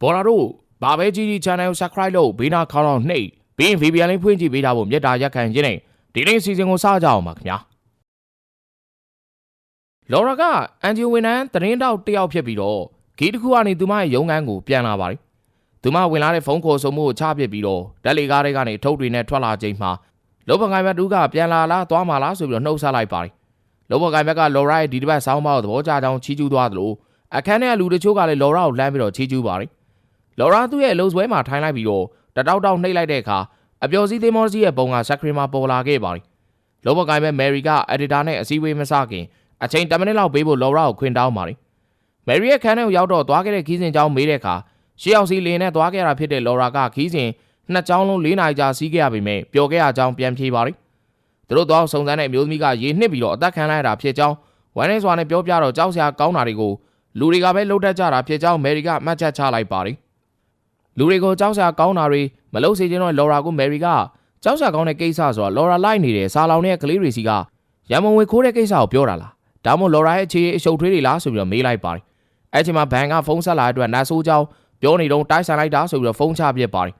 ဘော်လာတို့ဘာပဲကြီးကြီး channel ကို subscribe လုပ်ဘေးနာခေါင်းအောင်နှိပ်ပြီးရင် VPN လေးဖွင့်ကြည့်ပေးကြဖို့မေတ္တာရက်ခံခြင်းနဲ့ဒီနေ့စီစဉ်ကိုစကြအောင်ပါခင်ဗျာလော်ရာကအန်ဂျီဝင်နန်သတင်းတောက်တစ်ယောက်ဖြစ်ပြီးတော့ဂီတစ်ခုကနေသူမရဲ့ရုံးခန်းကိုပြန်လာပါတယ်သူမဝင်လာတဲ့ဖုန်းခေါ်ဆိုမှုကိုချပစ်ပြီးတော့ဓာတ်လေကားတွေကနေထုတ်တွေနဲ့ထွက်လာချိန်မှာလောဘကိုင်ဘက်တူကပြန်လာလားသွားမှာလားဆိုပြီးတော့နှုတ်ဆက်လိုက်ပါတယ်လောဘကိုင်ဘက်ကလော်ရာရဲ့ဒီတစ်ပတ်ဆောင်းပါးကိုသဘောကျကြောင်းချီးကျူးသွားသလိုအခန်းထဲကလူတချို့ကလည်းလော်ရာကိုလှမ်းပြီးတော့ချီးကျူးပါတယ် လော်ရာသူ့ရဲ့အလုံးဆွဲမှာထိုင်းလိုက်ပြီးတော့တတောက်တောက်နှိပ်လိုက်တဲ့အခါအပျော်စီးသင်းမောစီးရဲ့ပုံကဆက်ခရီမှာပေါ်လာခဲ့ပါတယ်။လောဘကိုင်မဲ့မယ်ရီကအက်ဒီတာနဲ့အစည်းအဝေးမစခင်အချိန်10မိနစ်လောက်ပေးဖို့လော်ရာကိုခွင်တောင်းပါတယ်။မယ်ရီရဲ့ခန်းထဲကိုရောက်တော့သွားခဲ့တဲ့ခီးစဉ်ကြောင်းမေးတဲ့အခါရှေးအောင်စီလင်းနဲ့သွားခဲ့တာဖြစ်တဲ့လော်ရာကခီးစဉ်နှစ်ကြောင်းလုံး၄နာရီကြာစီးခဲ့ရပေမဲ့ပျော်ခဲ့ရကြောင်းပြန်ဖြေပါတယ်။သူတို့တော့စုံစမ်းတဲ့အမျိုးသမီးကရေနှစ်ပြီးတော့အသက်ခံလိုက်ရတာဖြစ်ကြောင်းဝမ်းနေစွာနဲ့ပြောပြတော့ကြောက်စရာကောင်းတာတွေကိုလူတွေကပဲလှုပ်တတ်ကြတာဖြစ်ကြောင်းမယ်ရီကမှတ်ချက်ချလိုက်ပါတယ်။ လူတွေကိုကြောက်စရာကောင်းတာတွေမလုပ်စေချင်တော့လော်ရာကိုမယ်ရီကကြောက်စရာကောင်းတဲ့ကိစ္စဆိုတော့လော်ရာလိုက်နေတဲ့စာလောင်တဲ့ကလေးတွေစီကရန်မုံဝေခိုးတဲ့ကိစ္စကိုပြောတာလားဒါမှမဟုတ်လော်ရာရဲ့အခြေအရှုပ်ထွေးတွေလားဆိုပြီးတော့မေးလိုက်ပါတယ်အဲ့ချိန်မှာဘန်ကဖုန်းဆက်လာတဲ့အတွက်နာဆိုးကြောင်းပြောနေတော့တိုက်ဆိုင်လိုက်တာဆိုပြီးတော့ဖုန်းချပြစ်ပါတယ်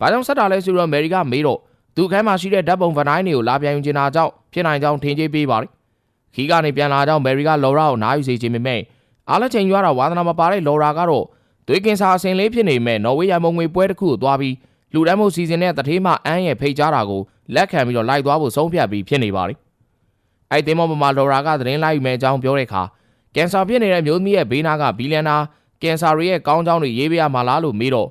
ဘာကြောင့်ဆက်တာလဲဆိုတော့မယ်ရီကမေးတော့သူခန်းမှာရှိတဲ့ဓာတ်ပုံဗနိုင်းတွေကိုလာပြန်ယူချင်တာကြောင့်ဖြစ်နိုင်ကြောင်းထင်ကြေးပေးပါတယ်ခီးကနေပြန်လာကြောင်းမယ်ရီကလော်ရာကိုနားယူစေချင်ပေမဲ့အားလက်ချိန်ရွာတာဝါသနာမပါတဲ့လော်ရာကတော့ သွေးကင်ဆာအစင်လေးဖြစ်နေမဲ့နော်ဝေးရမုံငွေပွဲတစ်ခုကိုသွားပြီးလူတန်းမှုစီစဉ်တဲ့တထေးမအန်းရဲ့ဖိတ်ကြားတာကိုလက်ခံပြီးတော့လိုက်သွားဖို့ဆုံးဖြတ်ပြီးဖြစ်နေပါလိမ့်။အဲ့တင်မောပမာလော်ရာကသတင်းလိုက်ယူမဲ့အကြောင်းပြောတဲ့အခါကင်ဆာဖြစ်နေတဲ့မျိုးသမီးရဲ့ဘေးနားကဘီလီယံနာကင်ဆာတွေရဲ့ကောင်းကြောင်းတွေရေးပြရမှာလားလို့မေးတော့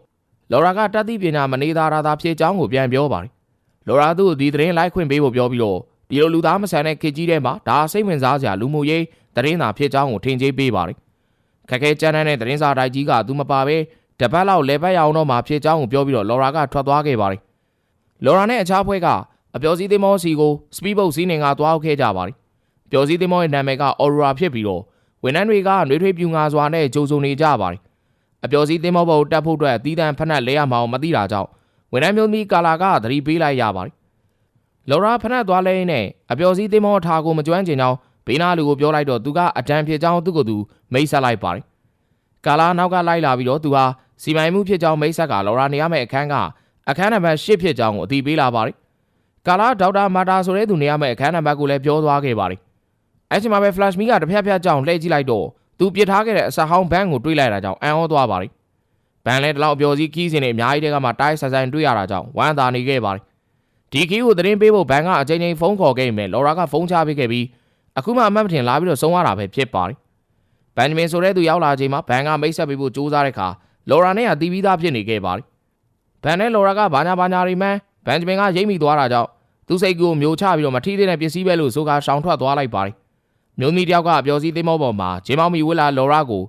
လော်ရာကတတ်သိပညာမနေသားရတာဖြစ်ကြောင်းကိုပြန်ပြောပါတယ်။လော်ရာသူ့ကိုဒီသတင်းလိုက်ခွင့်ပေးဖို့ပြောပြီးတော့ဒီလိုလူသားမဆန်တဲ့ခေတ်ကြီးထဲမှာဒါစိတ်ဝင်စားစရာလူမှုရေးသတင်းသာဖြစ်ကြောင်းကိုထင်ကြေးပေးပါတယ်။ ခက်ခဲကြမ်းတမ်းတဲ့သတင်းစာတိုက်ကြီးကသူမပါပဲတပတ်လောက်လဲပတ်ရအောင်တော့မှဖြစ်ကြောင်းကိုပြောပြီးတော့လော်ရာကထွက်သွားခဲ့ပါတယ်။လော်ရာနဲ့အခြားဖွဲ့ကအပျော်စီးသင်းမောစီကိုစပီးဘုတ်စီးနေကသွားခဲ့ကြပါတယ်။ပျော်စီးသင်းမောရဲ့နာမည်ကအော်ရိုရာဖြစ်ပြီးတော့ဝန်ထမ်းတွေကနှွေးထွေးပြူငါစွာနဲ့ကြိုးစုံနေကြပါတယ်။အပျော်စီးသင်းမောဘုတ်တက်ဖို့အတွက်အသီးသန့်ဖက်နှက်လဲရမှာမသိတာကြောင့်ဝန်ထမ်းမျိုးသမီးကာလာကသတိပေးလိုက်ရပါတယ်။လော်ရာဖက်နှက်သွားလဲရင်းနဲ့အပျော်စီးသင်းမောထားကိုမကျွမ်းကျင်ကြောင်းဘေးနာလူကိုပြောလိုက်တော့သူကအတန်ဖြစ်ကြောင်းသူ့ကိုယ်သူမိတ်ဆက်လိုက်ပါတယ်။ ကာလာနောက်ကလိုက်လာပြီးတော့သူဟာစီမိုင်မှုဖြစ်ကြောင်းမိတ်ဆက်ကလော်ရာနေရမယ့်အခန်းကအခန်းနံပါတ်၈ဖြစ်ကြောင်းကိုအသိပေးလာပါတယ်။ကာလာဒေါက်တာမာတာဆိုတဲ့သူနေရမယ့်အခန်းနံပါတ်ကိုလည်းပြောသွားခဲ့ပါတယ်။အဲ့ချိန်မှာပဲ flash me ကတစ်ဖက်ဖက်ကြောင်းလှည့်ကြည့်လိုက်တော့သူပြစ်ထားခဲ့တဲ့အစာဟောင်းဘန်းကိုတွေးလိုက်တာကြောင့်အံ့ဩသွားပါတယ်။ဘန်းလည်းတလောက်အပျော်စီးခီးစင်တွေအများကြီးတဲကမှတိုင်းဆိုင်ဆိုင်တွေ့ရတာကြောင့်ဝမ်းသာနေခဲ့ပါတယ်။ဒီခီးကိုသတင်းပေးဖို့ဘန်းကအချိန်ချင်းဖုန်းခေါ်ခဲ့ပေမဲ့လော်ရာကဖုန်းချပေးခဲ့ပြီးအခုမှအမှတ်မထင်လာပြီးတော့ဆုံးရတာပဲဖြစ်ပါတယ်။ ဘန်ဂျမင်ဆိုတဲ့သူရောက်လာချိန်မှာဘန်ကမိတ်ဆက်ပေးဖို့ကြိုးစားတဲ့အခါလော်ရာနဲ့ကတီးပြီးသားဖြစ်နေခဲ့ပါတယ်။ဘန်နဲ့လော်ရာကဘာညာဘာညာတွေမှန်းဘန်ဂျမင်ကရိပ်မိသွားတာကြောင့်သူ့စိတ်ကူကိုမျိုးချပြီးတော့မထီးသေးတဲ့ပစ္စည်းပဲလို့ဆိုကာရှောင်ထွက်သွားလိုက်ပါတယ်။မျိုးသမီးတယောက်ကအပျော်စီးသိမ်းမောပေါ်မှာဂျင်းမောင်မီဝစ်လာလော်ရာကို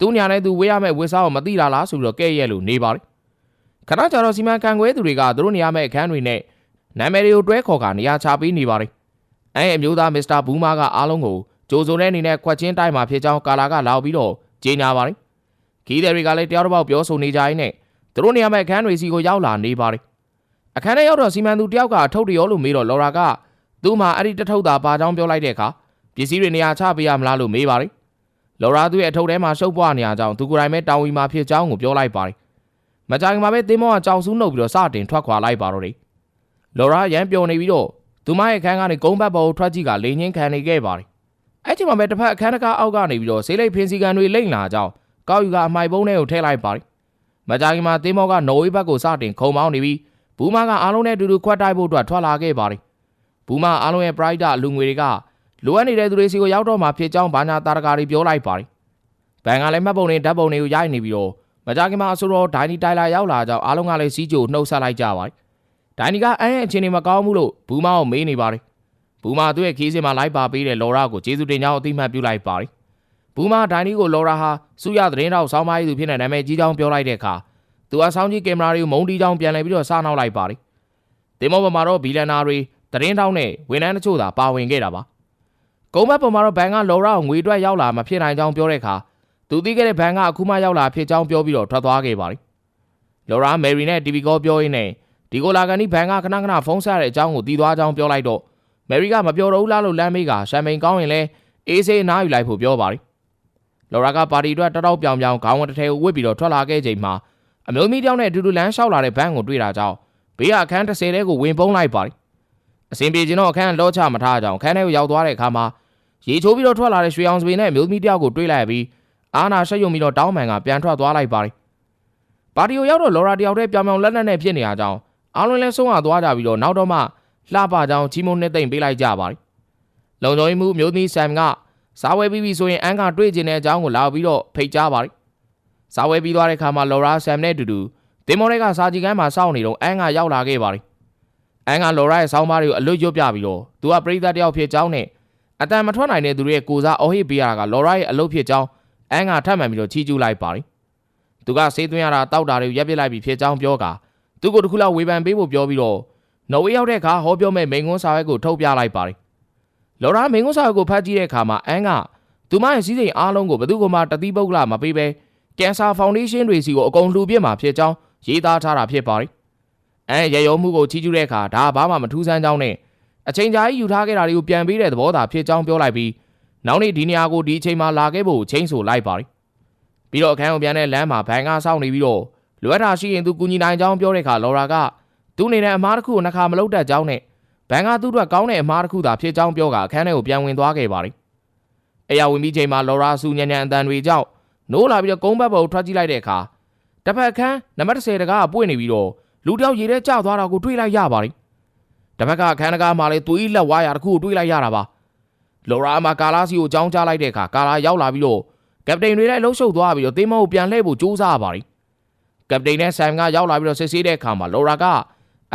သူ့ညာနဲ့သူဝေးရမယ့်ဝစ်စားကိုမသိတာလားဆိုပြီးတော့ကဲ့ရဲ့လို့နေပါတယ်။ခဏကြာတော့စီမံခန့်ခွဲသူတွေကသူတို့နေရမယ့်အခန်းတွေနဲ့နာမည်တွေကိုတွဲခေါ်ကနေရာချပေးနေပါတယ်။အဲအမျိုးသားမစ္စတာဘူးမားကအားလုံးကို ကြိုးစုံတဲ့အနေနဲ့ခွက်ချင်းတိုက်မှာဖြစ်ကြောင်းကာလာကလာပြီးတော့ကြေညာပါတယ်။ခီးသည်တွေကလည်းတယောက်တစ်ပေါက်ပြောဆိုနေကြရင်းနဲ့သူတို့နေရာမယ့်အခန်းတွေစီကိုရောက်လာနေပါတယ်။အခန်းထဲရောက်တော့စီမံသူတယောက်ကအထုပ်တရောလို့မေးတော့လော်ရာကသူ့မှာအဲ့ဒီတထုပ်သာပါကြောင်းပြောလိုက်တဲ့အခါပစ္စည်းတွေနေရာချပေးရမလားလို့မေးပါတယ်။လော်ရာသူ့ရဲ့အထုပ်ထဲမှာရှုပ်ပွားနေရကြောင်းသူကိုယ်တိုင်ပဲတောင်းဝီမှာဖြစ်ကြောင်းကိုပြောလိုက်ပါတယ်။မကြခင်မှာပဲသင်းမောကကြောင်ဆူးနှုတ်ပြီးတော့စတင်ထွက်ခွာလိုက်ပါတော့တယ်။လော်ရာရမ်းပျော်နေပြီးတော့သူမရဲ့အခန်းကနေကုန်းဘက်ပေါ်ကိုထွက်ကြည့်ကလေငင်းခံနေခဲ့ပါတယ်။ အဲ့ချိန်မှာပဲတစ်ဖက်အခန်းတကားအောက်ကနေပြီးတော့ဆေးလိပ်ဖင်းစီကန်တွေလိမ့်လာကြောင်းကောက်ယူကအမိုက်ပုံးထဲကိုထည့်လိုက်ပါတယ်။မကြခင်မှာသင်းမောကနော်ဝေးဘက်ကိုစတင်ခုံမောင်းနေပြီးဘူးမကအားလုံးနဲ့အတူတူခွက်တိုက်ဖို့အတွက်ထွက်လာခဲ့ပါတယ်။ဘူးမအားလုံးရဲ့ pride အလူငွေတွေကလိုအပ်နေတဲ့သူတွေစီကိုရောက်တော့မှဖြစ်ကြောင်းဘာညာတာရကာတွေပြောလိုက်ပါတယ်။ဘန်ကလည်းမှတ်ပုံတွေဓာတ်ပုံတွေကိုရိုက်နေပြီးတော့မကြခင်မှာအဆိုတော်ဒိုင်နီတိုင်လာရောက်လာကြောင်းအားလုံးကလည်းစီးကြိုနှုတ်ဆက်လိုက်ကြပါတယ်။ဒိုင်နီကအန်းရဲ့အချင်းတွေမကောင်းဘူးလို့ဘူးမအောင်မေးနေပါတယ်။ ဘူးမသူ့ရဲ့ခီးစင်မှာလိုက်ပါပေးတဲ့လော်ရာကိုကျေးဇူးတင်ကြောင်းအသိမှတ်ပြုလိုက်ပါတယ်။ဘူးမဒိုင်နီကိုလော်ရာဟာစုရသတင်းတော့ဆောင်းပါးရည်သူဖြစ်တဲ့နာမည်ကြီးကြောင်းပြောလိုက်တဲ့အခါသူအဆောင်ကြီးကင်မရာတွေကိုမုံတီကြောင်းပြန်လည်ပြီးတော့စနှောက်လိုက်ပါတယ်။တင်မောပေါ်မှာတော့ဘီလန်နာတွေသတင်းတောင်းနဲ့ဝန်ထမ်းတချို့သာပါဝင်ခဲ့တာပါ။ကုန်းဘက်ပေါ်မှာတော့ဘန်ကလော်ရာကိုငွေအတွက်ရောက်လာမှဖြစ်နိုင်ကြောင်းပြောတဲ့အခါသူသိခဲ့တဲ့ဘန်ကအခုမှရောက်လာဖြစ်ကြောင်းပြောပြီးတော့ထွက်သွားခဲ့ပါတယ်။လော်ရာမယ်ရီနဲ့တီဗီကောပြောရင်းနဲ့ဒီကိုလာကန်ဒီဘန်ကခဏခဏဖုန်းဆက်တဲ့အကြောင်းကိုတီးသွားကြောင်းပြောလိုက်တော့ မယ်ရီကမပြောတော့ဘူးလားလို့လမ်းမေးကရှမ်ပိန်ကောင်းရင်လဲအေးဆေးနားယူလိုက်ဖို့ပြောပါတယ်လော်ရာကပါတီအတွက်တတောက်ပြောင်ပြောင်ခေါင်းဝတ်တစ်ထည်ကိုဝတ်ပြီးတော့ထွက်လာခဲ့ချိန်မှာအမျိုးသမီးတယောက်နဲ့အတူတူလမ်းလျှောက်လာတဲ့ဘန်းကိုတွေ့တာကြောင့်ဘေးကအခန်း30တဲကိုဝင်ပုန်းလိုက်ပါတယ်အစဉ်ပြေခြင်းတော့အခန်းလောချမထားကြအောင်အခန်းထဲကိုရောက်သွားတဲ့အခါမှာရေချိုးပြီးတော့ထွက်လာတဲ့ရွှေအောင်စပင်နဲ့အမျိုးသမီးတယောက်ကိုတွေ့လိုက်ပြီးအာနာရှက်ယုံပြီးတော့တောင်းပန်ကပြန်ထွက်သွားလိုက်ပါတယ်ပါတီကိုရောက်တော့လော်ရာတယောက်တည်းပြောင်ပြောင်လက်လက်နဲ့ဖြစ်နေရကြောင်းအားလုံးလဲဆုံးရသွားကြပြီးတော့နောက်တော့မှ လှပကြောင်းချီမုံနှစ်သိမ့်ပေးလိုက်ကြပါတယ်လုံချုံမှုအမျိုးသမီးဆမ်ကစားဝဲပြီးပြီဆိုရင်အန်ကတွေ့ကျင်တဲ့အကြောင်းကိုလာပြီးတော့ဖိတ်ကြားပါတယ်စားဝဲပြီးသွားတဲ့အခါမှာလော်ရာဆမ်နဲ့အတူတူတင်မော်တွေကစာကြည့်ကမ်းမှာစောင့်နေတော့အန်ကရောက်လာခဲ့ပါတယ်အန်ကလော်ရာရဲ့ဆောင်းပါးတွေကိုအလွတ်ရွတ်ပြပြီးတော့သူကပရိသတ်တယောက်ဖြစ်ကြောင်းနဲ့အတန်မထွက်နိုင်တဲ့သူတွေရဲ့ကိုစားအော်ဟစ်ပေးရတာကလော်ရာရဲ့အလုပ်ဖြစ်ကြောင်းအန်ကထပ်မှန်ပြီးတော့ချီးကျူးလိုက်ပါတယ်သူကဆေးသွင်းရတာတောက်တာတွေကိုရပ်ပစ်လိုက်ပြီးဖြစ်ကြောင်းပြောကာသူကိုတခုလောက်ဝေဖန်ပေးဖို့ပြောပြီးတော့ နော်ဝေးရောက်တဲ့အခါဟောပြောမဲ့မိန်ကွန်းစာရွက်ကိုထုတ်ပြလိုက်ပါတယ်လော်ရာမိန်ကွန်းစာရွက်ကိုဖတ်ကြည့်တဲ့အခါမှာအန်ကသူမရဲ့စည်းစိမ်အားလုံးကိုဘယ်သူမှတတိပုတ်ကမပေးဘဲကင်ဆာဖောင်ဒေးရှင်းတွေစီကိုအကုန်လှူပြစ်မှာဖြစ်ကြောင်းရေးသားထားတာဖြစ်ပါတယ်။အဲရရောမှုကိုချီးကျူးတဲ့အခါဒါဘာမှမထူးဆန်းကြောင်းနဲ့အချိန်ကြာကြီးယူထားခဲ့တာတွေကိုပြန်ပေးတဲ့သဘောသာဖြစ်ကြောင်းပြောလိုက်ပြီးနောက်နေ့ဒီနေရာကိုဒီအချိန်မှာလာခဲ့ဖို့ချိန်ဆိုလိုက်ပါတယ်။ပြီးတော့အခန်းကိုပြန်တဲ့လမ်းမှာဘန်ကစောင့်နေပြီးတော့လိုအပ်တာရှိရင်သူကူညီနိုင်ကြောင်းပြောတဲ့အခါလော်ရာက သူ့အနေနဲ့အမားတစ်ခုကိုနှခါမလုပ်တတ်ကြောင်းနဲ့ဘန်ကသူ့အတွက်ကောင်းတဲ့အမားတစ်ခုသာဖြစ်ကြောင်းပြောကအခန်းထဲကိုပြန်ဝင်သွားခဲ့ပါတယ်။အရာဝင်ပြီးချိန်မှာလော်ရာဆူညံ့ညံ့အတန်တွေကြောင့်နိုးလာပြီးတော့ကုန်းဘက်ပေါ်ထွက်ကြည့်လိုက်တဲ့အခါတစ်ဖက်ခန်းနံပါတ်10တကားကပွင့်နေပြီးတော့လူတယောက်ရေထဲကျသွားတာကိုတွေ့လိုက်ရပါတယ်။တစ်ဖက်ကခန်းတကားမှာလည်းသွေးလက်ဝါးရတစ်ခုကိုတွေ့လိုက်ရတာပါ။လော်ရာမှာကာလာစီကိုကြောင်းချလိုက်တဲ့အခါကာလာရောက်လာပြီးတော့ကပတိန်တွေလည်းလှုပ်ရှုပ်သွားပြီးတော့သင်းမောကိုပြန်လှည့်ဖို့ကြိုးစားရပါတယ်။ကပတိန်နဲ့ဆမ်ကရောက်လာပြီးတော့စစ်ဆေးတဲ့အခါမှာလော်ရာက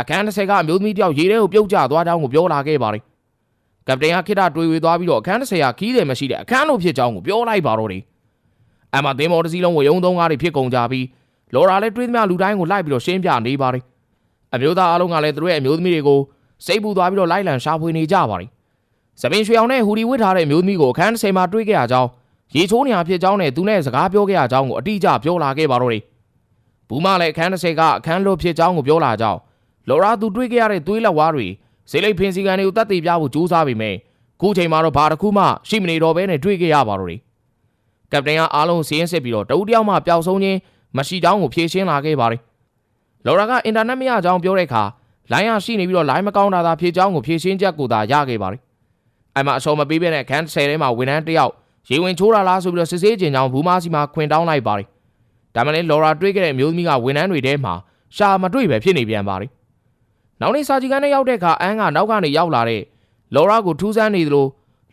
အခန်း30ကအမျိုးသမီးတယောက်ရေထဲကိုပြုတ်ကျသွားကြောင်းကိုပြောလာခဲ့ပါတယ်။ကပတိန်ကခိတတွေးဝေသွားပြီးတော့အခန်း30ကခီးတယ်မရှိတဲ့အခန်းလိုဖြစ်ကြောင်းကိုပြောလိုက်ပါတော့တယ်။အမှသင်းမောတစ်စီးလုံးဝေယုံသုံးကားတွေဖြစ်ကုန်ကြပြီးလော်ရာလည်းတွေးသမျှလူတိုင်းကိုလိုက်ပြီးတော့ရှင်းပြနေပါတယ်။အမျိုးသားအလုံးကလည်းသူတို့ရဲ့အမျိုးသမီးတွေကိုစိတ်ပူသွားပြီးတော့လိုက်လံရှာဖွေနေကြပါတယ်။စပင်ရွှေအောင်နဲ့ဟူဒီဝစ်ထားတဲ့အမျိုးသမီးကိုအခန်း30မှာတွေ့ခဲ့ရကြောင်းရေချိုးနေရဖြစ်ကြောင်းနဲ့သူနဲ့စကားပြောခဲ့ရကြောင်းကိုအတိအကျပြောလာခဲ့ပါတော့တယ်။ဘူးမလည်းအခန်း30ကအခန်းလွတ်ဖြစ်ကြောင်းကိုပြောလာကြောင်း လော်ရာသူတွေးခဲ့ရတဲ့သွေးလက်ဝါးတွေဇေလိတ်ဖင်စီကန်တွေကိုတတ်သိပြဖို့ကြိုးစားပေမဲ့ခုချိန်မှာတော့ဘာတစ်ခုမှရှိမနေတော့ဘဲနဲ့တွေးခဲ့ရပါတော့တယ်။ကပတိန်ကအားလုံးစီးရင်စစ်ပြီးတော့တဦးတယောက်မှပျောက်ဆုံးခြင်းမရှိကြောင်းကိုဖြေရှင်းလာခဲ့ပါတယ်။လော်ရာကအင်တာနက်မရကြောင်းပြောတဲ့အခါလိုင်းရရှိနေပြီးတော့လိုင်းမကောင်းတာသာဖြေကြောင်းကိုဖြေရှင်းချက်ကိုသာရခဲ့ပါတယ်။အဲ့မှာအစောမပေးဘဲနဲ့ခန်း10ထဲမှာဝန်ထမ်းတစ်ယောက်ရေဝင်ချိုးတာလားဆိုပြီးတော့စစ်ဆေးခြင်းကြောင့်ဘူးမစီမှာခွင်တောင်းလိုက်ပါတယ်။ဒါမှလည်းလော်ရာတွေးခဲ့တဲ့အမျိုးသမီးကဝန်ထမ်းတွေထဲမှာရှာမတွေ့ပဲဖြစ်နေပြန်ပါတယ်။ နောက်နေ့စာကြီးကန်းနဲ့ရောက်တဲ့အခါအန်းကနောက်ကနေရောက်လာတဲ့လော်ရာကိုထူးဆန်းနေသလို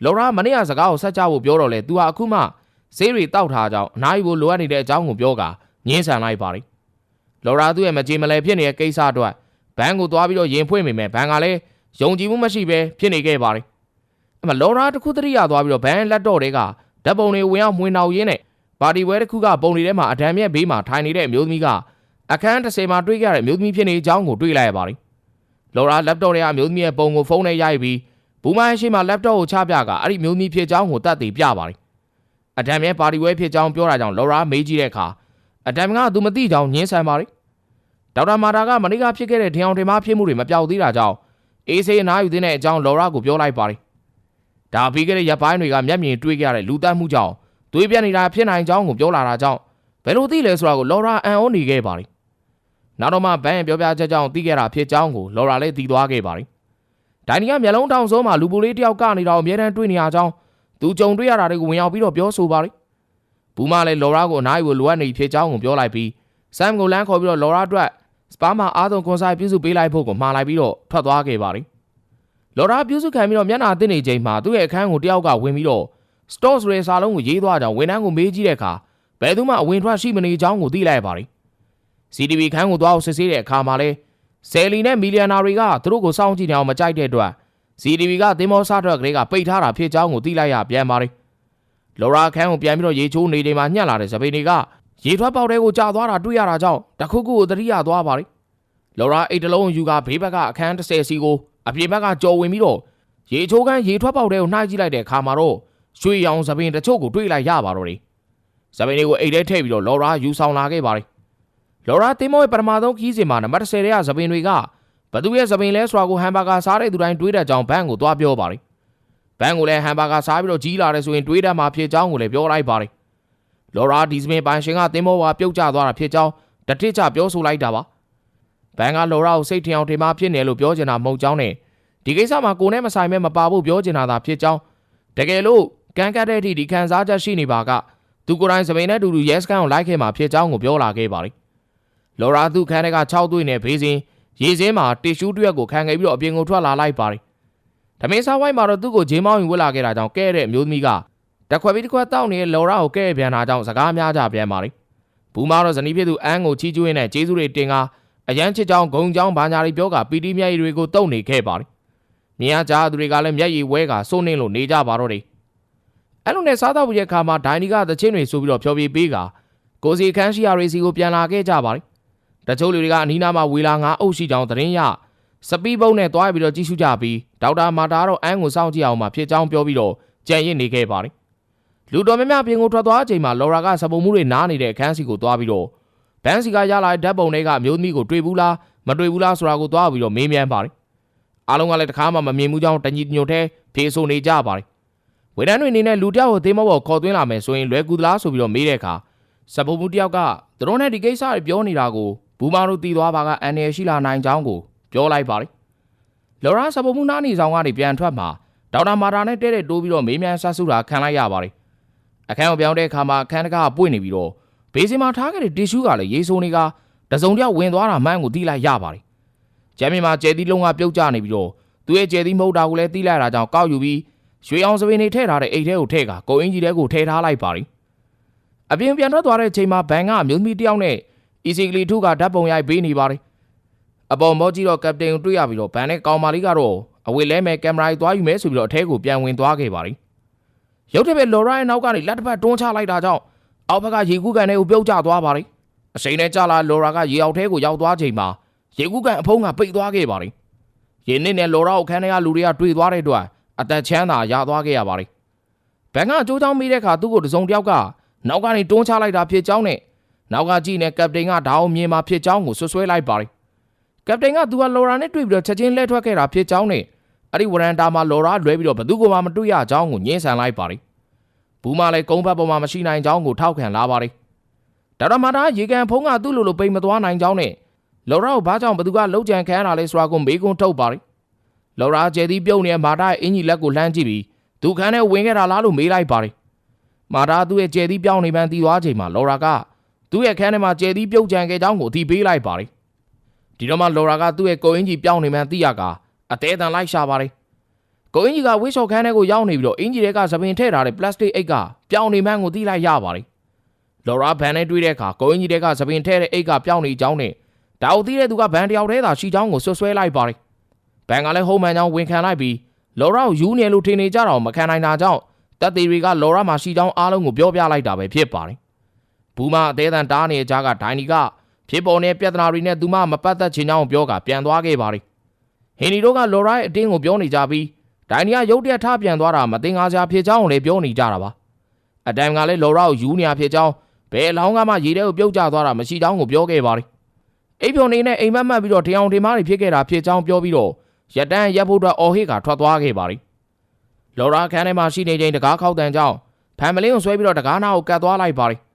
လော်ရာမနေ့ကစကားကိုဆက်ကြဖို့ပြောတော့လေသူဟာအခုမှဈေးတွေတောက်ထားကြောင်းအနားယူဖို့လိုအပ်နေတဲ့အကြောင်းကိုပြောကာငင်းဆန်လိုက်ပါတယ်။လော်ရာသူ့ရဲ့မကြေမလဲဖြစ်နေတဲ့ကိစ္စအတွက်ဘန်ကိုသွားပြီးတော့ရင်ဖွင့်မိမယ်ဘန်ကလည်းယုံကြည်မှုမရှိဘဲဖြစ်နေခဲ့ပါတယ်။အမလော်ရာတစ်ခုတည်းရသွားပြီးတော့ဘန်လက်တော့တွေကဓာတ်ပုံတွေဝင်အောင်မှွင်နှောက်ရင်းနဲ့ပါတီဝဲတစ်ခုကပုံတွေထဲမှာအဒံမြက်ဘေးမှာထိုင်နေတဲ့အမျိုးသမီးကအခန်း30မှာတွေ့ခဲ့ရတဲ့အမျိုးသမီးဖြစ်နေကြောင်းကိုတွေ့လိုက်ရပါတယ်။ လော်ရာ laptop ထဲကအမျိုးသမီးရဲ့ပုံကိုဖုန်းနဲ့ရိုက်ပြီးဘူးမိုင်းရှိမှ laptop ကိုချပြကအဲ့ဒီမျိုးသမီးဖြစ်ကြောင်းကိုတတ်သိပြပါတယ်။အဒံမြက်ပါတီဝဲဖြစ်ကြောင်းပြောတာကြောင့်လော်ရာမေးကြည့်တဲ့အခါအဒံကသူမသိကြောင်းညင်းဆန်ပါတယ်။ဒေါက်တာမာတာကမနေ့ကဖြစ်ခဲ့တဲ့ထင်အောင်ထင်မှားဖြစ်မှုတွေမပြောက်သေးတာကြောင့်အေးဆေးအနားယူသေးတဲ့အကြောင်းလော်ရာကိုပြောလိုက်ပါတယ်။ဒါပြီးခဲ့တဲ့ရပ်ပိုင်းတွေကမျက်မြင်တွေ့ခဲ့ရတဲ့လူတက်မှုကြောင့်သွေးပြက်နေတာဖြစ်နိုင်ကြောင်းကိုပြောလာတာကြောင့်ဘယ်လိုသိလဲဆိုတာကိုလော်ရာအန်အောနေခဲ့ပါတယ်။ နောက်တော့မှဘန်ရဲ့ပြောပြချက်ကြောင့်သိခဲ့တာဖြစ်ကြောင်းကိုလော်ရာလည်းသိသွားခဲ့ပါတယ်။ဒိုင်နီကမျက်လုံးတောင်စုံမှာလူပူလေးတယောက်ကနေတော့အမြဲတမ်းတွေ့နေရကြောင်းသူကြုံတွေ့ရတာတွေကိုဝင်ရောက်ပြီးတော့ပြောဆိုပါတယ်။ဘူးမလည်းလော်ရာကိုအနားယူလိုအပ်နေဖြစ်ကြောင်းကိုပြောလိုက်ပြီးဆမ်ကိုလမ်းခေါ်ပြီးတော့လော်ရာအတွက်စပါမှာအားသုံးကွန်ဆိုင်ပြုစုပေးလိုက်ဖို့ကိုမှားလိုက်ပြီးတော့ထွက်သွားခဲ့ပါတယ်။လော်ရာပြုစုခံပြီးတော့မျက်နှာသစ်နေချိန်မှာသူ့ရဲ့အခန်းကိုတယောက်ကဝင်ပြီးတော့ stores ရဲစာလုံးကိုရေးသွားကြောင်းဝန်ထမ်းကိုမေးကြည့်တဲ့အခါဘယ်သူမှအဝင်ထွက်ရှိမနေကြောင်းကိုသိလိုက်ပါတယ်။ CTV ခန်းကိုသွားအောင်စစ်ဆေးတဲ့အခါမှာလဲဆယ်လီနဲ့မီလီယံနာတွေကသူတို့ကိုစောင့်ကြည့်နေအောင်မကြိုက်တဲ့အတွက် CTV ကသင်္ဘောစားထွက်ကလေးကပိတ်ထားတာဖြစ်ကြောင်းကိုသိလိုက်ရပြန်ပါတယ်။လော်ရာခန်းကိုပြန်ပြီးတော့ရေချိုးနေချိန်မှာညှက်လာတဲ့စပိန်တွေကရေထွက်ပေါက်တဲကိုကြာသွားတာတွေ့ရတာကြောင့်တခုခုကိုသတိရသွားပါတယ်။လော်ရာအိတ်တလုံးယူကဘေးဘက်ကအခန်း30စီကိုအပြင်ဘက်ကကြော်ဝင်ပြီးတော့ရေချိုးခန်းရေထွက်ပေါက်တဲကိုနှိုင်းကြည့်လိုက်တဲ့အခါမှာတော့ရွှေရောင်စပင်တချို့ကိုတွေ့လိုက်ရပါတော့တယ်။စပင်တွေကိုအိတ်ထဲထည့်ပြီးတော့လော်ရာယူဆောင်လာခဲ့ပါတယ်။ လော်ရာတင်မောရဲ့ပထမဆုံးခီးစဉ်မှာနံပါတ်10ရဲ့စပင်တွေကဘသူရဲ့စပင်လဲဆိုတာကိုဟမ်ဘာဂါစားတဲ့သူတိုင်းတွေးတဲ့ကြောင်ဘန်ကိုသွားပြောပါတယ်။ဘန်ကိုလည်းဟမ်ဘာဂါစားပြီးတော့ကြီးလာတယ်ဆိုရင်တွေးတတ်မှာဖြစ်ကြောင်းကိုလည်းပြောလိုက်ပါတယ်လော်ရာဒီစမင်ပိုင်ရှင်ကသင်္ဘောဝါပြုတ်ကျသွားတာဖြစ်ကြောင်းတတိချပြောဆိုလိုက်တာပါဘန်ကလော်ရာကိုစိတ်ထင်အောင်ထင်မှာဖြစ်နေလို့ပြောချင်တာမဟုတ်ကြောင်းနဲ့ဒီကိစ္စမှာကိုနဲ့မဆိုင်မဲ့မပါဖို့ပြောချင်တာသာဖြစ်ကြောင်းတကယ်လို့ကန်းကတ်တဲ့အထိဒီခံစားချက်ရှိနေပါကသူကိုယ်တိုင်စပိန်နဲ့အတူတူရဲစခန်းကိုလိုက်ခဲ့မှာဖြစ်ကြောင်းကိုပြောလာခဲ့ပါတယ် လော်ရာသူခန်းထဲက6သွေးနဲ့ဘေးစင်ရေစင်းမှာတီရှူးတစ်ရက်ကိုခံခဲ့ပြီးတော့အပြင်ကိုထွက်လာလိုက်ပါတယ်။ဓမင်းစားဝိုင်းမှာတော့သူ့ကိုဂျင်းမောင်းရင်ဝစ်လာခဲ့တာကြောင့်ကဲ့တဲ့အမျိုးသမီးကတက်ခွက်ပြီးတစ်ခွက်တောက်နေတဲ့လော်ရာကိုကဲ့ပြန်တာကြောင့်စကားများကြပြန်ပါတယ်။ဘူးမာတော့ဇနီးဖြစ်သူအန်းကိုချီးကျူးရင်းနဲ့ကျေးဇူးတွေတင်ကအရန်ချစ်ကြောင်းဂုံကြောင်းဘာညာတွေပြောကပီတီမျက်ရည်တွေကိုတုံနေခဲ့ပါတယ်။မြင်ရကြသူတွေကလည်းမျက်ရည်ဝဲကစိုးနှင်းလို့နေကြပါတော့တယ်။အဲ့လိုနဲ့စားတော့ဘူးရဲ့ခါမှာဒိုင်နီကသချင်းတွေဆိုပြီးတော့ဖျော်ဖြေပေးကကိုစီခန်းရှိယာရီစီကိုပြန်လာခဲ့ကြပါတယ်။ တချို့လူတွေကအနီးနားမှာဝေလာငါအုပ်ရှိကြောင်းသတင်းရစပီးဘုံနဲ့တွားပြီးတော့ကြည့်ရှုကြပြီးဒေါက်တာမာတာတော့အန်းကိုစောင့်ကြည့်အောင်မှဖြစ်ကြောင်းပြောပြီးတော့ကြံရစ်နေခဲ့ပါတယ်။လူတော်များများပြင်ကိုထွက်သွားချိန်မှာလော်ရာကစပုံမှုတွေနားနေတဲ့အခန်းစီကိုတွားပြီးတော့ဘန်းစီကရလာတဲ့ဓာတ်ပုံတွေကအမျိုးသမီးကိုတွေ့ဘူးလားမတွေ့ဘူးလားဆိုတာကိုတွားပြီးတော့မေးမြန်းပါတယ်။အားလုံးကလည်းတခါမှမမြင်ဘူးကြောင်းတညီညွတ်တဲ့ဖြေဆိုနေကြပါတယ်။ဝေဒန်တွေအနေနဲ့လူတယောက်ကိုသေမောဘောခေါ်သွင်းလာမယ်ဆိုရင်လွယ်ကူသလားဆိုပြီးတော့မေးတဲ့အခါစပုံမှုတယောက်ကသူတို့နဲ့ဒီကိစ္စတွေပြောနေတာကို ဘူမာတို့တီးသွားပါကအန်ရရှိလာနိုင်ကြောင်းကိုပြောလိုက်ပါတယ်။လော်ရာစပုံမှုနားနေဆောင်ကနေပြန်ထွက်မှာဒေါက်တာမာတာနဲ့တဲတဲ့တိုးပြီးတော့မေးမြန်းဆဆူတာခံလိုက်ရပါတယ်။အခန်းကိုပြောင်းတဲ့အခါမှာအခန်းတကားပွင့်နေပြီးတော့ဘေးစင်မှာထားခဲ့တဲ့တီရှူးကလည်းရေဆိုးနေကတစုံတယောက်ဝင်သွားတာမှန်းကိုတီးလိုက်ရပါတယ်။ကျမ်းမြေမှာကျဲသီးလုံးကပြုတ်ကျနေပြီးတော့သူရဲ့ကျဲသီးမဟုတ်တာကိုလည်းတီးလိုက်တာကြောင့်ကောက်ယူပြီးရွှေအောင်စပင်းနေထည့်ထားတဲ့အိတ်ထဲကိုထည့်ကကိုအင်းကြီးထဲကိုထည့်ထားလိုက်ပါတယ်။အပြင်ပြန်ထွက်သွားတဲ့အချိန်မှာဘန်ကအမျိုးသမီးတစ်ယောက်နဲ့ အီစီကလီထုကဓာတ်ပုံရိုက်ပေးနေပါတယ်။အပေါ်မောကြီးတော့ကပတိန်ကိုတွေ့ရပြီးတော့ဘန်နဲ့ကောင်မာလေးကတော့အဝေလဲမဲ့ကင်မရာကြီးသွားယူမယ်ဆိုပြီးတော့အထဲကိုပြန်ဝင်သွားခဲ့ပါတယ်။ရုတ်တရက်လော်ရာရဲ့နောက်ကနေလက်တစ်ဖက်တွန်းချလိုက်တာကြောင့်အောက်ဘက်ကရေကူးကန်တွေကိုပြုတ်ကျသွားပါတယ်။အစိမ်းနဲ့ကြလာလော်ရာကရေအောက်ထဲကိုရောက်သွားချိန်မှာရေကူးကန်အဖုံးကပိတ်သွားခဲ့ပါတယ်။ရေနစ်နဲ့လော်ရာကိုခန်းထဲကလူတွေကတွေ့သွားတဲ့အတွက်အသက်ချမ်းသာရသွားခဲ့ရပါတယ်။ဘန်ကအကျိုးချောင်းမိတဲ့အခါသူ့ကိုတစုံတစ်ယောက်ကနောက်ကနေတွန်းချလိုက်တာဖြစ်ကြောင်းနဲ့ နောက်ကကြည့်နေကပတိန်ကဒါအောင်မြင်มาဖြစ်ကြောင်းကိုဆွဆွဲလိုက်ပါတယ်။ကပတိန်ကသူကလော်ရာနဲ့တွေ့ပြီးတော့ချက်ချင်းလှည့်ထွက်ခဲ့တာဖြစ်ကြောင်းနဲ့အဲ့ဒီဝရန်တာမှာလော်ရာလွဲပြီးတော့ဘသူကမှမတွေ့ရကြောင်းကိုညှင်းဆန်လိုက်ပါတယ်။ဘူးမလည်းကုန်းဘက်ပေါ်မှာမရှိနိုင်ကြောင်းကိုထောက်ခံလာပါတယ်။ဒေါက်တာမာတာရေကန်ဖုံးကသူ့လိုလိုပိန်မသွားနိုင်ကြောင်းနဲ့လော်ရာကိုဘာကြောင့်ဘသူကလှုပ်ကြံခံရတာလဲဆိုတာကိုမေးခွန်းထုတ်ပါတယ်။လော်ရာကျဲသီးပြုတ်နေတဲ့မာတာရဲ့အင်ကြီးလက်ကိုလှမ်းကြည့်ပြီးသူခန်းထဲဝင်ခဲ့တာလားလို့မေးလိုက်ပါတယ်။မာတာသူ့ရဲ့ကျဲသီးပြောင်းနေမှန်းတီးသွားချိန်မှာလော်ရာက သူ့ရဲ့ခန်းထဲမှာကျဲသီးပြုတ်ကြံခဲ့ကြောင်းကိုအသိပေးလိုက်ပါတယ်။ဒီတော့မှလော်ရာကသူ့ရဲ့ကိုအင်ကြီးပြောင်းနေမှန်းသိရကအသေးအံလိုက်ရှာပါတယ်။ကိုအင်ကြီးကဝစ်ရှော့ခန်းထဲကိုရောက်နေပြီးတော့အင်ကြီးတွေကသပင်ထည့်ထားတဲ့ပလတ်စတစ်အိတ်ကပြောင်းနေမှန်းကိုသိလိုက်ရပါတယ်။လော်ရာဘန်နဲ့တွေ့တဲ့အခါကိုအင်ကြီးတွေကသပင်ထည့်တဲ့အိတ်ကပြောင်းနေကြောင်းနဲ့ဒါကိုသိတဲ့သူကဘန်တယောက်တည်းသာရှိကြောင်းကိုဆွဆွဲလိုက်ပါတယ်။ဘန်ကလည်းဟုံးမှန်ကြောင်းဝန်ခံလိုက်ပြီးလော်ရာကိုယူနေလို့ထင်နေကြတော့မခံနိုင်တာကြောင့်တပ်သေးတွေကလော်ရာမှာရှိကြောင်းအားလုံးကိုပြောပြလိုက်တာပဲဖြစ်ပါတယ်။ ဘူးမအသေးအံတားနေတဲ့ကြားကဒိုင်နီကဖြစ်ပေါ်တဲ့ပြဿနာတွေနဲ့သူမမပတ်သက်ချင်ကြောင်းပြောကပြန်သွားခဲ့ပါတယ်။ဟင်နီတို့ကလော်ရာရဲ့အတင်းကိုပြောနေကြပြီးဒိုင်နီကရုတ်တရက်ထပြန်သွားတာမတင်ကားစရာဖြစ်ကြောင်းကိုလည်းပြောနေကြတာပါ။အတိုင်ကလည်းလော်ရာကိုယူနေရဖြစ်ကြောင်းဘယ်အလောင်းကမှရေထဲကိုပြုတ်ကျသွားတာမရှိကြောင်းကိုပြောခဲ့ပါတယ်။အိပ်ဖြုံနေနဲ့အိမ်မက်မက်ပြီးတော့ထင်အောင်ထင်မှားတွေဖြစ်ခဲ့တာဖြစ်ကြောင်းပြောပြီးတော့ရတန်းရက်ဖို့အတွက်အော်ဟစ်ကထွက်သွားခဲ့ပါတယ်။လော်ရာခန်းထဲမှာရှိနေချိန်တကားခောက်တန်ကြောင်းဖန်မလင်းကိုဆွဲပြီးတော့တကားနာကိုကတ်သွားလိုက်ပါတယ်။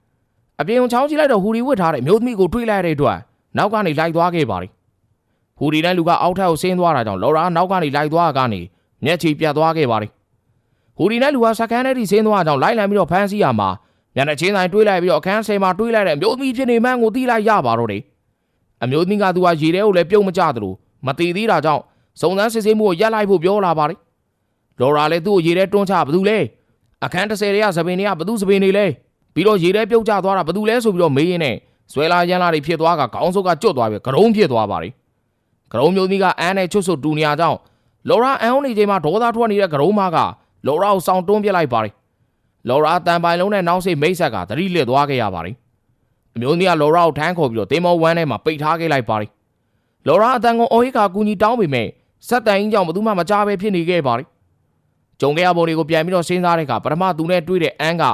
အပြင်ကိုချောင်းကြည့်လိုက်တော့ဟူရီဝစ်ထားတဲ့မျိုးသမီးကိုတွေ့လိုက်တဲ့အတွက်နောက်ကနေလိုက်သွားခဲ့ပါတယ်။ဟူရီနဲ့လူကအောက်ထပ်ကိုဆင်းသွားတာကြောင့်လော်ရာနောက်ကနေလိုက်သွားကနေမျက်ခြေပြတ်သွားခဲ့ပါတယ်။ဟူရီနဲ့လူကစကန်ထဲထိဆင်းသွားကြောင်းလိုက်လံပြီးတော့ဖမ်းဆီးရမှာညနေချင်းတိုင်းတွေးလိုက်ပြီးတော့အခန်းဆယ်မှာတွေးလိုက်တဲ့အမျိုးသမီးဖြစ်နေမှန်းကိုသိလိုက်ရပါတော့တယ်။အမျိုးသမီးကသူကရေထဲကိုလည်းပြုတ်မကြသလိုမတည်သေးတာကြောင့်စုံစမ်းစစ်ဆေးမှုကိုရပ်လိုက်ဖို့ပြောလာပါတယ်။လော်ရာလည်းသူ့ကိုရေထဲတွန်းချဘသူလဲ။အခန်း30တွေကသပင်တွေကဘသူသပင်တွေလဲ။ ပြီးတော့ရေထဲပြုတ်ကျသွားတာဘသူလဲဆိုပြီးတော့မေးရင်းနဲ့ဇွဲလာရန်လာတွေဖြစ်သွားကခေါင်းစုပ်ကကျွတ်သွားပြီဂရုံးဖြစ်သွားပါတယ်။ဂရုံးမျိုးသမီးကအန်းနဲ့ချွတ်ဆွတ်တူနေရကြောင်းလော်ရာအန်အောင်နေချိန်မှာဒေါသထွက်နေတဲ့ဂရုံးမကလော်ရာကိုစောင်းတွန်းပြလိုက်ပါတယ်။လော်ရာတန်ပိုင်လုံးနဲ့နောက်စိတ်မိတ်ဆက်ကသတိလစ်သွားခဲ့ရပါတယ်။အမျိုးသမီးကလော်ရာကိုထမ်းခေါ်ပြီးတော့တင်မောဝမ်းထဲမှာပိတ်ထားခဲ့လိုက်ပါတယ်။လော်ရာအတန်ကိုအော်ဟစ်ကကူညီတောင်းပေမဲ့စက်တန်ကြီးကြောင့်ဘသူမှမကြားပဲဖြစ်နေခဲ့ပါတယ်။ဂျုံခဲ့ရပုံတွေကိုပြန်ပြီးတော့စဉ်းစားတဲ့အခါပထမသူနဲ့တွေ့တဲ့အန်းက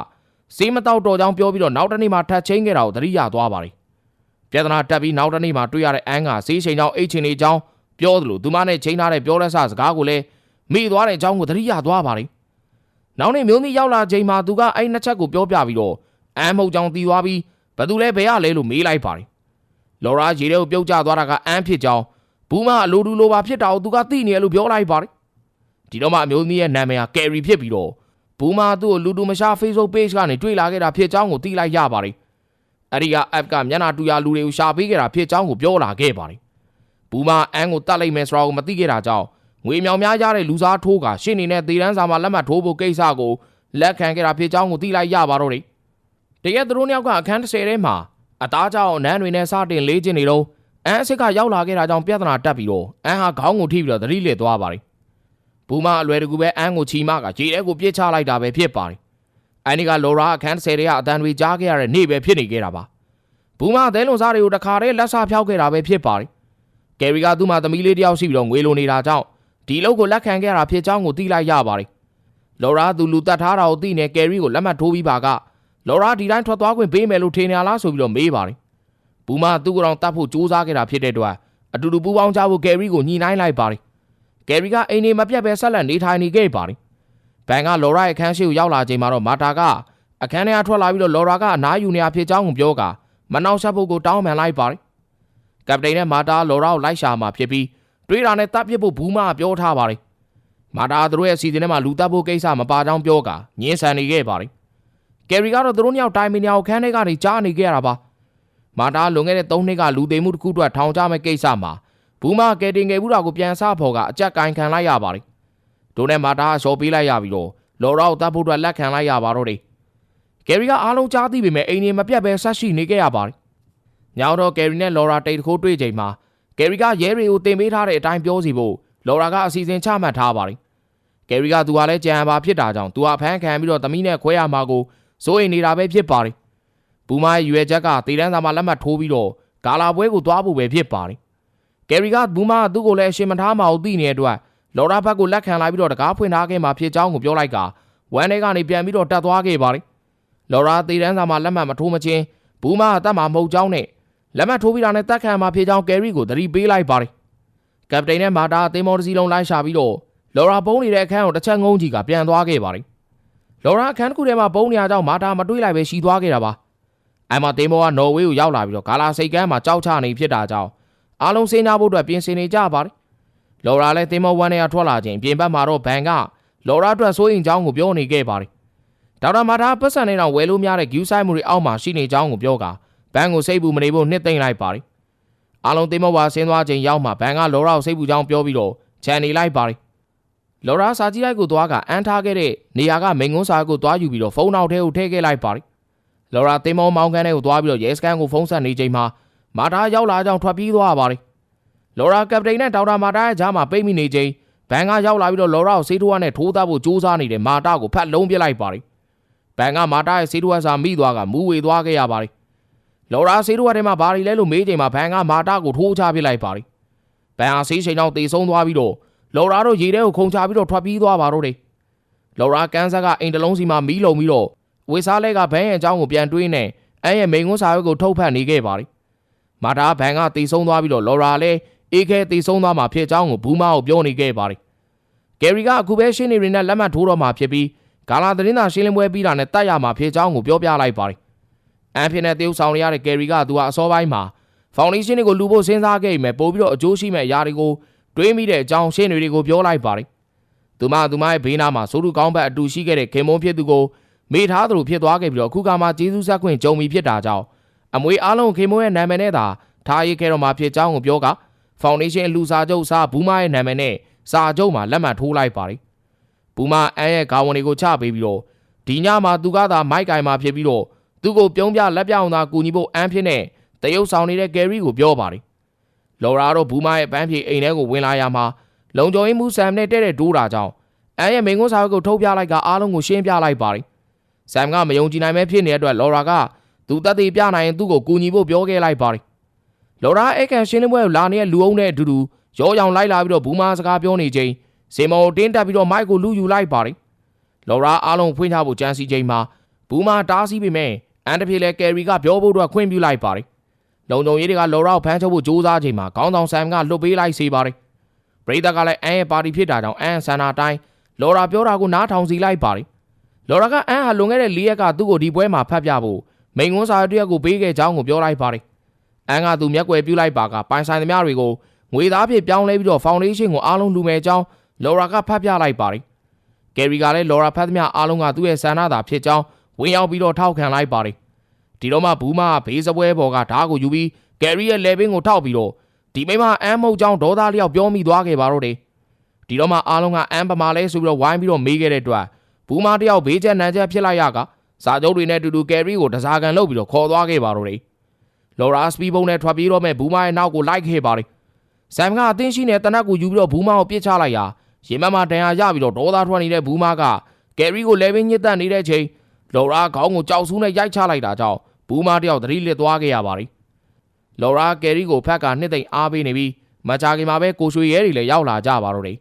စေးမတော့တော်ကြောင်းပြောပြီးတော့နောက်တစ်နေ့မှထပ်ချင်းခဲ့တာကိုသတိရသွားပါတယ်။ပြဿနာတက်ပြီးနောက်တစ်နေ့မှတွေ့ရတဲ့အန်းကစေးချိန်ကြောင်းအိတ်ချိန်လေးကြောင်းပြောသလိုသူမနဲ့ချိန်ထားတဲ့ပြောလက်စစကားကိုလည်းမိသွားတဲ့အကြောင်းကိုသတိရသွားပါတယ်။နောက်နေ့မျိုးသမီးရောက်လာချိန်မှာသူကအဲ့နှစ်ချက်ကိုပြောပြပြီးတော့အမ်းမဟုတ်ကြောင်တီးသွားပြီးဘသူလဲဘယ်ရလဲလို့မေးလိုက်ပါတယ်လော်ရာရေထဲကိုပြုတ်ကျသွားတာကအမ်းဖြစ်ကြောင်းဘူးမအလိုတူလိုပါဖြစ်တာကိုသူကသိနေတယ်လို့ပြောလိုက်ပါတယ်ဒီတော့မှအမျိုးသမီးရဲ့နာမည်ကကယ်ရီဖြစ်ပြီးတော့ ဘူးမသူ့ကိုလူတူမရှာ Facebook page ကနေတွေ့လာခဲ့တာဖြစ်ကြောင်းကိုသိလိုက်ရပါတယ်အဲ့ဒီက app ကမျက်နှာတူရလူတွေကိုရှာပေးခဲ့တာဖြစ်ကြောင်းကိုပြောလာခဲ့ပါတယ်ဘူးမအမ်းကိုတတ်လိုက်မယ်ဆိုတော့မသိခဲ့တာကြောင့်ငွေမြောင်များရတဲ့လူစားထိုးကရှင်းနေတဲ့ဒေတန်းစာမှာလက်မှတ်ထိုးဖို့ကိစ္စကိုလက်ခံခဲ့တာဖြစ်ကြောင်းကိုသိလိုက်ရပါတော့တယ်တကယ်သူတို့နှစ်ယောက်ကအခန်း30ထဲမှာအသားကြောင်နန်းတွေနဲ့စတင်လေးကျင်နေတော့အန်းအစ်စ်ကရောက်လာခဲ့တာကြောင့်ပြဿနာတက်ပြီးတော့အန်းဟာခေါင်းကိုထိပြီးတော့သတိလစ်သွားပါတယ် ဘူမအလွယ်တကူပဲအန်းကိုချီမကခြေထဲကိုပြစ်ချလိုက်တာပဲဖြစ်ပါတယ်အန်ဒီကလော်ရာအခန်း30ထဲကအတန်တွေကြားခဲ့ရတဲ့နေ့ပဲဖြစ်နေခဲ့တာပါဘူမအသေးလုံစားတွေကိုတခါတည်းလက်ဆဖျောက်ခဲ့တာပဲဖြစ်ပါတယ်ကယ်ရီကသူ့မှာသမီးလေးတယောက်ရှိပြီးတော့ငွေလိုနေတာကြောင့်ဒီလောက်ကိုလက်ခံခဲ့တာဖြစ်ကြောင်းကိုသိလိုက်ရပါတယ်လော်ရာသူလူတတ်ထားတာကိုသိနေကယ်ရီကိုလက်မှတ်ထိုးပြီးပါကလော်ရာဒီတိုင်းထွက်သွားခွင့်ပေးမယ်လို့ထင်နေလားဆိုပြီးတော့မေးပါတယ်ဘူမသူ့ကိုယ်တော်တတ်ဖို့ကြိုးစားခဲ့တာဖြစ်တဲ့အတွက်အတူတူပူးပေါင်းကြဖို့ကယ်ရီကိုညှိနှိုင်းလိုက်ပါတယ် ကယ်ရီကအိမ်နေမပြတ်ပဲဆက်လက်နေထိုင်နေခဲ့ပါတယ်ဘန်ကလော်ရာရဲ့အခန်းရှိကိုရောက်လာချိန်မှာတော့မာတာကအခန်းထဲကထွက်လာပြီးတော့လော်ရာကအနားယူနေရဖြစ်ကြောင်းကိုပြောကမနှောက်ယှက်ဖို့ကိုတောင်းပန်လိုက်ပါတယ်ကပတိန်နဲ့မာတာလော်ရာကိုလိုက်ရှာမှာဖြစ်ပြီးတွေးတာနဲ့တပ်ပစ်ဖို့ဘူးမကပြောထားပါတယ်မာတာသူတို့ရဲ့စီစဉ်ထဲမှာလူတပ်ဖို့ကိစ္စမပါကြောင်းပြောကညှင်းဆန်နေခဲ့ပါတယ်ကယ်ရီကတော့သူတို့ညောက်တိုင်မင်ညာကိုခန်းထဲကနေကြားနေခဲ့ရတာပါမာတာလွန်ခဲ့တဲ့၃နှစ်ကလူသိမ်းမှုတစ်ခုအတွက်ထောင်ချမဲ့ကိစ္စမှာ ဘူးမကယ်တင်ငယ်ဘူးတာကိုပြန်ဆဖို့ကအကြက်ကင်ခံလိုက်ရပါတယ်ဒိုနဲ့မာတာရှော်ပေးလိုက်ရပြီးတော့လော်ရာကိုတပ်ဖို့အတွက်လက်ခံလိုက်ရပါတော့တယ်ကယ်ရီကအားလုံးကြားသိပေမဲ့အိမ်နေမပြတ်ပဲဆက်ရှိနေခဲ့ရပါတယ်ညောင်တော့ကယ်ရီနဲ့လော်ရာတိတ်တခိုးတွေ့ချိန်မှာကယ်ရီကရဲတွေကိုတင်ပေးထားတဲ့အတိုင်းပြောစီဖို့လော်ရာကအစီအစဉ်ချမှတ်ထားပါတယ်ကယ်ရီကသူကလည်းကြံပါဖြစ်တာကြောင့်သူကဖမ်းခံပြီးတော့သမီးနဲ့ခွဲရမှာကိုစိုးရိမ်နေတာပဲဖြစ်ပါတယ်။ဘူမာရဲ့ရွယ်ချက်ကတေတန်းစာမှာလက်မှတ်ထိုးပြီးတော့ဂါလာပွဲကိုသွားဖို့ပဲဖြစ်ပါတယ်။ ကယ်ရီကဘူမာကသူ့ကိုလည်းအရှင်မထားမအောင်သိနေတဲ့အတွက်လော်ရာဘက်ကိုလက်ခံလိုက်ပြီးတော့တကားဖွင့်ထားခဲ့မှဖြစ်ကြောင်းကိုပြောလိုက်ကဝမ်ထဲကနေပြန်ပြီးတော့တက်သွားခဲ့ပါတယ်။လော်ရာတေတန်းစာမှာလက်မှတ်မထိုးမချင်းဘူမာကတတ်မှာမဟုတ်ကြောင်းနဲ့လက်မှတ်ထိုးပြီးတာနဲ့တက်ခံမှာဖြစ်ကြောင်းကယ်ရီကိုသတိပေးလိုက်ပါတယ်။ကပတိန်နဲ့မာတာအသင်းမော်တစီလုံးလိုက်ရှာပြီးတော့လော်ရာပုံးနေတဲ့အခန်းကိုတစ်ချက်ငုံကြီးကပြန်သွားခဲ့ပါတယ်။လော်ရာအခန်းတစ်ခုထဲမှာပုံးနေရကြောင်းမာတာမတွေးလိုက်ပဲရှီသွားခဲ့တာပါ။အိုင်မာတေးမောကနော်ဝေးကိုရောက်လာပြီးတော့ဂါလာစိတ်ကမ်းမှာကြောက်ချနေဖြစ်တာကြောင့် အားလုံးစင်းကြဖို့အတွက်ပြင်ဆင်နေကြပါတယ်။လော်ရာလည်းတေးမောဝမ်းထဲကထွက်လာခြင်းပြင်ပမှာတော့ဘန်ကလော်ရာအတွက်စိုးရင်ကြောင်းကိုပြောနေခဲ့ပါတယ်။ဒေါက်တာမာတာပတ်စံနေတော့ဝယ်လို့များတဲ့ဂယူးဆိုင်မှုတွေအောက်မှာရှိနေကြောင်းကိုပြောကဘန်ကိုစိတ်ပူမနေဖို့နှစ်သိမ့်လိုက်ပါတယ်။အားလုံးတေးမောဝါဆင်းသွားခြင်းရောက်မှဘန်ကလော်ရာကိုစိတ်ပူကြောင်းပြောပြီးတော့ခြံနေလိုက်ပါတယ်။လော်ရာစာကြီးလိုက်ကိုသွားကအန်းထားခဲ့တဲ့နေရာကမိန်ကုန်းစာကိုသွားယူပြီးတော့ဖုန်းနောက်ထဲကိုထည့်ခဲ့လိုက်ပါတယ်။လော်ရာတင်မောမောင်းခန်းထဲကိုသွားပြီးတော့ရဲစခန်းကိုဖုန်းဆက်နေချိန်မှာ မာတာရောက်လာကြောင်းထွက်ပြေးသွားပါတယ်။လော်ရာကပတိန်နဲ့ဒေါက်တာမာတာရဲ့ကြားမှာပိတ်မိနေချိန်ဘန်ကရောက်လာပြီးတော့လော်ရာကိုဆေးထိုးရနဲ့ထိုးသားဖို့ကြိုးစားနေတဲ့မာတာကိုဖတ်လုံးပြလိုက်ပါတယ်။ဘန်ကမာတာရဲ့ဆေးထိုးရစာမိသွားကမူးဝေသွားခဲ့ရပါတယ်။လော်ရာဆေးထိုးရထဲမှာဘာတွေလဲလို့မေးချိန်မှာဘန်ကမာတာကိုထိုးချပစ်လိုက်ပါတယ်။ဘန်ဟာဆေးချိန်ကြောင့်တေဆုံးသွားပြီးတော့လော်ရာတို့ရေထဲကိုခုန်ချပြီးတော့ထွက်ပြေးသွားပါတော့တယ်။လော်ရာကန်ဆာကအိမ်တလုံးစီမှာမီးလုံပြီးတော့ဝေစားလဲကဘန်းရဲ့အကြောင်းကိုပြန်တွေးနေအဲရဲ့မိန်ကွန်းစာရွက်ကိုထုတ်ဖတ်နေခဲ့ပါတယ်။ မာတာဘန်ကတီဆုံးသွားပြီးတော့လော်ရာလည်းအေးခဲတီဆုံးသွားမှာဖြစ်ကြောင်းကိုဘူးမာကိုပြောနေခဲ့ပါတယ်။ကယ်ရီကအခုပဲရှင်းနေရင်နဲ့လက်မှတ်ထိုးတော့မှာဖြစ်ပြီးဂါလာသတင်းသာရှင်းလင်းပွဲပြီးတာနဲ့တတ်ရမှာဖြစ်ကြောင်းကိုပြောပြလိုက်ပါတယ်။အန်ဖြစ်နဲ့တေးဥဆောင်ရတဲ့ကယ်ရီကသူကအစောပိုင်းမှာဖောင်ဒေးရှင်းတွေကိုလူဖို့စဉ်းစားခဲ့ပြီမဲ့ပို့ပြီးတော့အကျိုးရှိမဲ့အရာတွေကိုတွေးမိတဲ့အကြောင်းရှင်းတွေကိုပြောလိုက်ပါတယ်။သူမသူမရဲ့ဘေးနားမှာစိုးလူကောင်းဘက်အတူရှိခဲ့တဲ့ခင်မုန်းဖြစ်သူကိုမေထားသလိုဖြစ်သွားခဲ့ပြီးတော့အခုကမှကျေးဇူးဆက်ခွင့်ကြုံပြီဖြစ်တာကြောင့် အမွေအားလုံးခင်မုန်းရဲ့နာမည်နဲ့သာထားရခဲ့တော့မှဖြစ်ကြောင်းကိုပြောကဖောင်ဒေးရှင်းလူစာချုပ်စာဘူးမရဲ့နာမည်နဲ့စာချုပ်မှာလက်မှတ်ထိုးလိုက်ပါတယ်။ဘူးမအန်ရဲ့ခေါင်းဝင်တွေကိုချပေးပြီးတော့ဒီညမှာသူကသာမိုက်ကင်မှာဖြစ်ပြီးတော့သူ့ကိုပြုံးပြလက်ပြောင်းသာကူညီဖို့အန်ဖြစ်နဲ့တရုတ်ဆောင်နေတဲ့ကယ်ရီကိုပြောပါတယ်။လော်ရာတော့ဘူးမရဲ့ပန်းဖြေအိမ်ထဲကိုဝင်လာရမှာလုံခြုံရေးမှုဆမ်နဲ့တဲ့တဲ့ဒိုးတာကြောင့်အန်ရဲ့မိန်ကွန်းစာရွက်ကိုထုတ်ပြလိုက်ကအားလုံးကိုရှင်းပြလိုက်ပါတယ်။ဆမ်ကမယုံကြည်နိုင်မဲဖြစ်နေတဲ့အတွက်လော်ရာက သူတက်သေးပြနိုင်ရင်သူ့ကိုကူညီဖို့ပြောခဲ့လိုက်ပါတယ်။လော်ရာအဲ့ကန်ရှင်းလင်းပွဲကိုလာနေတဲ့လူအုံနဲ့အတူတူရောရောင်လိုက်လာပြီးတော့ဘူးမာစကားပြောနေချိန်စင်မော်တင်းတက်ပြီးတော့မိုက်ကိုလူယူလိုက်ပါတယ်။လော်ရာအားလုံးဖွင့်ထားဖို့ကြံစီချိန်မှာဘူးမာတားဆီးပေမဲ့အန်တဖြေလဲကယ်ရီကပြောဖို့တော့ခွင့်ပြုလိုက်ပါတယ်။လုံုံရေးတွေကလော်ရာကိုဖမ်းချုပ်ဖို့ကြိုးစားချိန်မှာခေါင်းဆောင်ဆမ်ကလွတ်ပေးလိုက်စေပါတယ်။ပရိသတ်ကလည်းအန်ရဲ့ပါတီဖြစ်တာကြောင့်အန်ဆန္ဒတိုင်းလော်ရာပြောတာကိုနားထောင်စီလိုက်ပါတယ်။လော်ရာကအန်ဟာလွန်ခဲ့တဲ့၄ရက်ကသူ့ကိုဒီပွဲမှာဖတ်ပြဖို့ မိန်ကွန်းစာရွက်တစ်ရက်ကိုပေးခဲ့ကြောင်းကိုပြောလိုက်ပါတယ်အန်ကသူမျက်ကွယ်ပြုလိုက်ပါကပိုင်ဆိုင်သမျှတွေကိုငွေသားဖြစ်ပြောင်းလဲပြီးတော့ဖောင်ဒေးရှင်းကိုအားလုံးလူမဲ့ကြောင်းလော်ရာကဖတ်ပြလိုက်ပါတယ်ကယ်ရီကလည်းလော်ရာဖတ်သမျှအားလုံးကသူ့ရဲ့ဆန္ဒသာဖြစ်ကြောင်းဝင်ရောက်ပြီးတော့ထောက်ခံလိုက်ပါတယ်ဒီတော့မှဘူးမကဘေးစပွဲပေါ်ကဓာတ်ကိုယူပြီးကယ်ရီရဲ့လေဘင်းကိုထောက်ပြီးတော့ဒီမိမအန်မုတ်ကြောင်းဒေါသလျောက်ပြောမိသွားခဲ့ပါတော့တယ်ဒီတော့မှအားလုံးကအန်ပမာလဲဆိုပြီးတော့ဝိုင်းပြီးတော့မေးခဲ့တဲ့အတွက်ဘူးမတယောက်ဘေးချက်နန်းချက်ဖြစ်လိုက်ရက စာချုပ်တွေနဲ့အတူတူကယ်ရီကိုတစားကန်လုပ်ပြီးတော့ခေါ်သွားခဲ့ပါတော့တယ်လော်ရာစပီဘုံနဲ့ထွက်ပြေးတော့မဲ့ဘူးမရဲ့နောက်ကိုလိုက်ခဲ့ပါတယ်ဆမ်ကအတင်းရှိနေတဲ့တနက်ကိုယူပြီးတော့ဘူးမကိုပစ်ချလိုက်ရာရင်မမတန်ရာရပြီးတော့ဒေါသထွက်နေတဲ့ဘူးမကကယ်ရီကိုလေဘင်းညစ်တက်နေတဲ့ချိန်လော်ရာခေါင်းကိုကြောက်ဆူးနဲ့ရိုက်ချလိုက်တာကြောင့်ဘူးမတယောက်သတိလစ်သွားခဲ့ရပါတယ်လော်ရာကယ်ရီကိုဖက်ကနှစ်သိမ့်အားပေးနေပြီးမကြခင်မှာပဲကိုရွှေရဲတွေလည်းရောက်လာကြပါတော့တယ်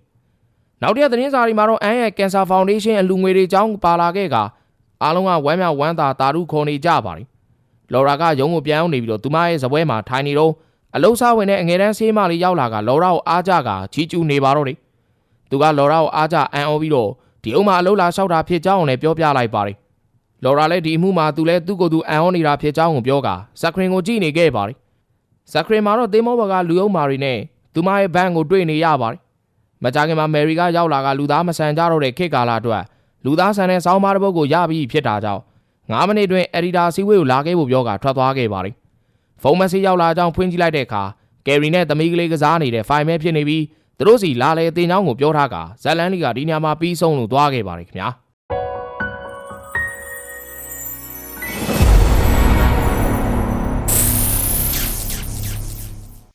နောက်တစ်ရက်သတင်းစာတွေမှာတော့အန်ရဲ့ကင်ဆာဖောင်ဒေးရှင်းအလူငွေတွေအကြောင်းပါလာခဲ့က အားလုံးကဝမ်းမြောက်ဝမ်းသာတာရုခေါ်နေကြပါတယ်လော်ရာကရုံးကိုပြန်အောင်နေပြီးတော့သူမရဲ့ဇပွဲမှာထိုင်နေတော့အလုံးစားဝင်တဲ့အငယ်တန်းဆေးမလေးရောက်လာကလော်ရာကိုအားကြကချီကျူးနေပါတော့တယ်သူကလော်ရာကိုအားကြအန်အောပြီးတော့ဒီအုံမှာအလုံးလာလျှောက်တာဖြစ်ကြောင်းလည်းပြောပြလိုက်ပါတယ်လော်ရာလည်းဒီအမှုမှာသူလည်းသူ့ကိုယ်သူအန်အောနေတာဖြစ်ကြောင်းကိုပြောကစခရင်ကိုကြည့်နေခဲ့ပါတယ်စခရင်မှာတော့သင်းမောဘကလူအုံမာတွေနဲ့သူမရဲ့ဘန်းကိုတွေ့နေရပါတယ်မကြခင်မှာမယ်ရီကရောက်လာကလူသားမဆန်ကြတော့တဲ့ခေတ်ကာလအတွက် လူသားဆန်တဲ့စောင်းမတစ်ပုဒ်ကိုရပြီးဖြစ်တာကြောင့်9မိနစ်တွင်အက်ဒီတာစီဝေးကိုလာခဲ့ဖို့ပြောကထွက်သွားခဲ့ပါတယ်ဖုန်းမက်ဆေ့ရောက်လာကြောင်းဖွင့်ကြည့်လိုက်တဲ့အခါကယ်ရီနဲ့သမီးကလေးကစားနေတဲ့ဖိုင်မဲဖြစ်နေပြီးသူတို့စီလာလေတင်ချောင်းကိုပြောထားကဇက်လန်လီကဒီညမှာပြီးဆုံးလို့သွားခဲ့ပါတယ်ခင်ဗျာ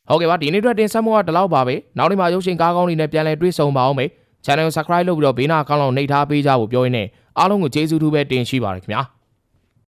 ဟုတ်ကဲ့ပါဒီနေ့အတွက်တင်ဆက်မှုကဒီလောက်ပါပဲနောက်နေ့မှာရုပ်ရှင်ကားကောင်းတွေနဲ့ပြန်လည်တွေ့ဆုံပါအောင်မယ် channel ကို subscribe လုပ်ပြီးတော့ဘေးနာအကောင့်လောက်နှိပ်ထားပေးကြဖို့ပြောရင်းနဲ့အားလုံးကိုကျေးဇူးတူပဲတင်ရှိပါတယ်ခင်ဗျာ